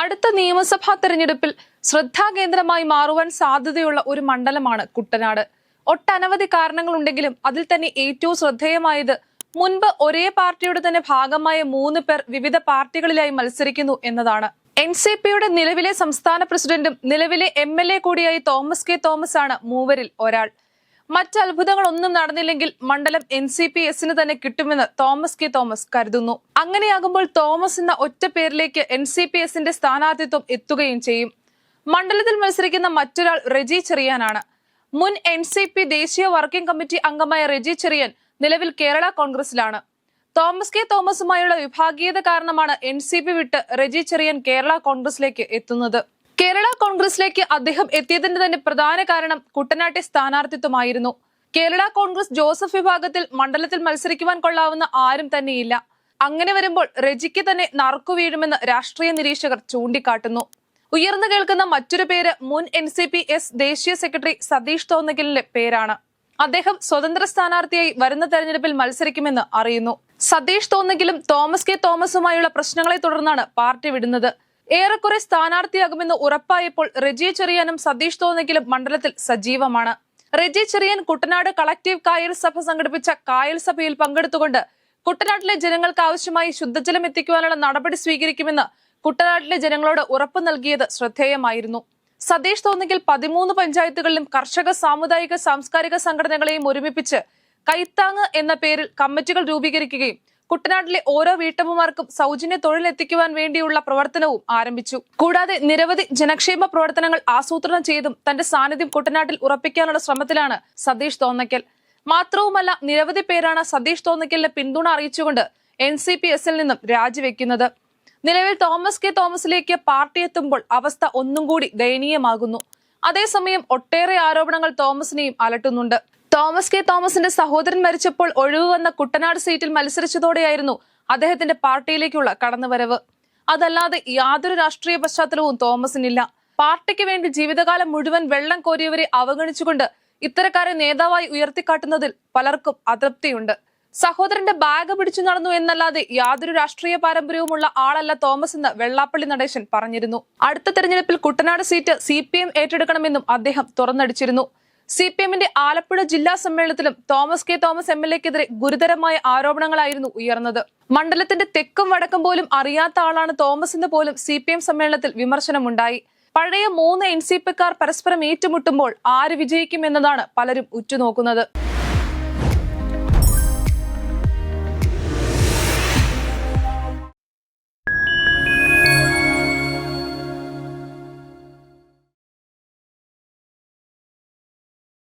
അടുത്ത നിയമസഭാ തെരഞ്ഞെടുപ്പിൽ ശ്രദ്ധാകേന്ദ്രമായി മാറുവാൻ സാധ്യതയുള്ള ഒരു മണ്ഡലമാണ് കുട്ടനാട്. ഒട്ടനവധി കാരണങ്ങളുണ്ടെങ്കിലും അതിൽ തന്നെ ഏറ്റവും ശ്രദ്ധേയമായത് മുൻപ് ഒരേ പാർട്ടിയുടെ തന്നെ ഭാഗമായ മൂന്ന് പേർ വിവിധ പാർട്ടികളിലായി മത്സരിക്കുന്നു എന്നതാണ്. എൻ സി പിയുടെ നിലവിലെ സംസ്ഥാന പ്രസിഡന്റും നിലവിലെ എം എൽ എ കൂടിയായി തോമസ് കെ തോമസ് ആണ് മൂവരിൽ ഒരാൾ. മറ്റ് അത്ഭുതങ്ങളൊന്നും നടന്നില്ലെങ്കിൽ മണ്ഡലം എൻ സി പി എസിന് തന്നെ കിട്ടുമെന്ന് തോമസ് കെ തോമസ് കരുതുന്നു. അങ്ങനെയാകുമ്പോൾ തോമസ് എന്ന ഒറ്റ പേരിലേക്ക് എൻ സി പി എസിന്റെ സ്ഥാനാർത്ഥിത്വം എത്തുകയും ചെയ്യും. മണ്ഡലത്തിൽ മത്സരിക്കുന്ന മറ്റൊരാൾ റെജി ചെറിയാനാണ്. മുൻ എൻ സി പി ദേശീയ വർക്കിംഗ് കമ്മിറ്റി അംഗമായ റെജി ചെറിയൻ നിലവിൽ കേരള കോൺഗ്രസിലാണ്. തോമസ് കെ തോമസുമായുള്ള വിഭാഗീയത കാരണമാണ് എൻ സി പി വിട്ട് റെജി ചെറിയൻ കേരള കോൺഗ്രസിലേക്ക് എത്തുന്നത്. കേരള കോൺഗ്രസിലേക്ക് അദ്ദേഹം എത്തിയതിന്റെ തന്നെ പ്രധാന കാരണം കുട്ടനാട്ടെ സ്ഥാനാർത്ഥിത്വമായിരുന്നു. കേരള കോൺഗ്രസ് ജോസഫ് വിഭാഗത്തിൽ മണ്ഡലത്തിൽ മത്സരിക്കുവാൻ കൊള്ളാവുന്ന ആരും തന്നെയില്ല. അങ്ങനെ വരുമ്പോൾ രജിക്ക് തന്നെ നറുക്കു വീഴുമെന്ന് രാഷ്ട്രീയ നിരീക്ഷകർ ചൂണ്ടിക്കാട്ടുന്നു. ഉയർന്നു കേൾക്കുന്ന മറ്റൊരു പേര് മുൻ എൻ സി പി എസ് ദേശീയ സെക്രട്ടറി സതീഷ് തോന്നഗലിന്റെ പേരാണ്. അദ്ദേഹം സ്വതന്ത്ര സ്ഥാനാർത്ഥിയായി വരുന്ന തെരഞ്ഞെടുപ്പിൽ മത്സരിക്കുമെന്ന് അറിയുന്നു. സതീഷ് തോന്നെങ്കിലും തോമസ് കെ തോമസുമായുള്ള പ്രശ്നങ്ങളെ തുടർന്നാണ് പാർട്ടി വിടുന്നത്. ഏറെക്കുറെ സ്ഥാനാർത്ഥിയാകുമെന്ന് ഉറപ്പായപ്പോൾ റെജി ചെറിയാനും സതീഷ് തോന്നെങ്കിലും മണ്ഡലത്തിൽ സജീവമാണ്. റെജി ചെറിയൻ കുട്ടനാട് കളക്റ്റീവ് കായൽ സഭ സംഘടിപ്പിച്ച കായൽ സഭയിൽ പങ്കെടുത്തുകൊണ്ട് കുട്ടനാട്ടിലെ ജനങ്ങൾക്ക് ആവശ്യമായി ശുദ്ധജലം എത്തിക്കുവാനുള്ള നടപടി സ്വീകരിക്കുമെന്ന് കുട്ടനാട്ടിലെ ജനങ്ങളോട് ഉറപ്പു നൽകിയത് ശ്രദ്ധേയമായിരുന്നു. സതീഷ് തോന്നിക്കൽ പതിമൂന്ന് പഞ്ചായത്തുകളിലും കർഷക സാമുദായിക സാംസ്കാരിക സംഘടനകളെയും ഒരുമിപ്പിച്ച് കൈത്താങ് എന്ന പേരിൽ കമ്മിറ്റികൾ രൂപീകരിക്കുകയും കുട്ടനാട്ടിലെ ഓരോ വീട്ടമ്മമാർക്കും സൗജന്യ തൊഴിൽ എത്തിക്കുവാൻ വേണ്ടിയുള്ള പ്രവർത്തനവും ആരംഭിച്ചു. കൂടാതെ നിരവധി ജനക്ഷേമ പ്രവർത്തനങ്ങൾ ആസൂത്രണം ചെയ്തും തന്റെ സാന്നിധ്യം കുട്ടനാട്ടിൽ ഉറപ്പിക്കാനുള്ള ശ്രമത്തിലാണ് സതീഷ് തോന്നക്കൽ മാത്രവുമല്ല നിരവധി പേരാണ് സതീഷ് തോന്നക്കലിന് പിന്തുണ അറിയിച്ചുകൊണ്ട് എൻ സി പി എസിൽ നിന്നും രാജിവെക്കുന്നത്. നിലവിൽ തോമസ് കെ. തോമസിലേക്ക് പാർട്ടി എത്തുമ്പോൾ അവസ്ഥ ഒന്നും കൂടി ദയനീയമാകുന്നു. അതേസമയം ഒട്ടേറെ ആരോപണങ്ങൾ തോമസിനെയും അലട്ടുന്നുണ്ട്. തോമസ് കെ തോമസിന്റെ സഹോദരൻ മരിച്ചപ്പോൾ ഒഴിവ് വന്ന കുട്ടനാട് സീറ്റിൽ മത്സരിച്ചതോടെയായിരുന്നു അദ്ദേഹത്തിന്റെ പാർട്ടിയിലേക്കുള്ള കടന്നുവരവ്. അതല്ലാതെ യാതൊരു രാഷ്ട്രീയ പശ്ചാത്തലവും തോമസിനില്ല. പാർട്ടിക്ക് വേണ്ടി ജീവിതകാലം മുഴുവൻ വെള്ളം കോരിയവരെ അവഗണിച്ചുകൊണ്ട് ഇത്തരക്കാരെ നേതാവായി ഉയർത്തിക്കാട്ടുന്നതിൽ പലർക്കും അതൃപ്തിയുണ്ട്. സഹോദരന്റെ ബാഗ് പിടിച്ചു നടന്നു എന്നല്ലാതെ യാതൊരു രാഷ്ട്രീയ പാരമ്പര്യവുമുള്ള ആളല്ല തോമസ് എന്ന് വെള്ളാപ്പള്ളി നടേശൻ പറഞ്ഞിരുന്നു. അടുത്ത തെരഞ്ഞെടുപ്പിൽ കുട്ടനാട് സീറ്റ് സി ഏറ്റെടുക്കണമെന്നും അദ്ദേഹം തുറന്നടിച്ചിരുന്നു. സി പി എമ്മിന്റെ ആലപ്പുഴ ജില്ലാ സമ്മേളനത്തിലും Thomas K Thomas M L എക്കെതിരെ ഗുരുതരമായ ആരോപണങ്ങളായിരുന്നു ഉയർന്നത്. മണ്ഡലത്തിന്റെ തെക്കും വടക്കും പോലും അറിയാത്ത ആളാണ് തോമസ് എന്ന് പോലും സി പി എം സമ്മേളനത്തിൽ വിമർശനമുണ്ടായി. പഴയ മൂന്ന് എൻ സി പിക്കാർ പരസ്പരം ഏറ്റുമുട്ടുമ്പോൾ ആര് വിജയിക്കും എന്നതാണ് പലരും ഉറ്റുനോക്കുന്നത്.